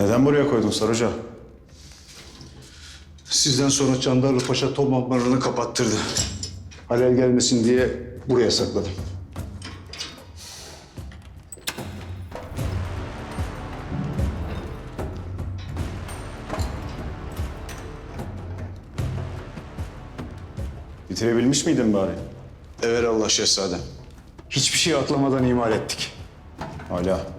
Neden buraya koydun Sarıca? Sizden sonra Çandarlı Paşa top ambarını kapattırdı. Halel gelmesin diye buraya sakladım. Bitirebilmiş miydin bari? Evelallah şehzadem. Hiçbir şey atlamadan imal ettik. Hala.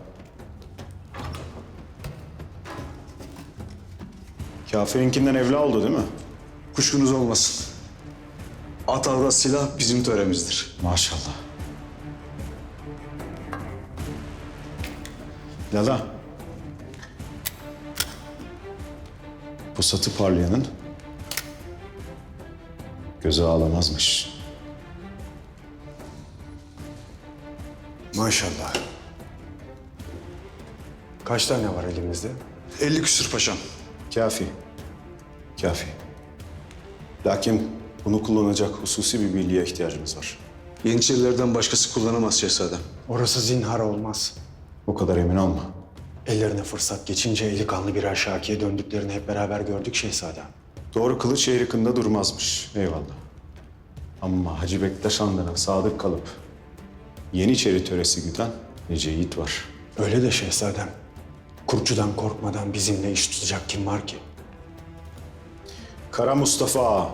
Kafirinkinden evla oldu değil mi? Kuşkunuz olmasın. Atarda silah bizim töremizdir. Maşallah. Lala. Bu satı parlayanın gözü ağlamazmış. Maşallah. Kaç tane var elimizde? 50 küsür paşam. Kafi. Kafi. Lakin bunu kullanacak hususi bir bilgiye ihtiyacımız var. Yeniçerilerden başkası kullanamaz şehzadem. Orası zinhar olmaz. O kadar emin olma. Ellerine fırsat geçince eli kanlı birer şakiye döndüklerini hep beraber gördük şehzadem. Doğru kılıç eğrikinde durmazmış. Eyvallah. Ama Hacı Bektaş Han'dan sadık kalıp Yeniçeri töresi güden nice yiğit var. Öyle de şehzadem. Kurtçudan korkmadan bizimle iş tutacak kim var ki? Kara Mustafa Ağa,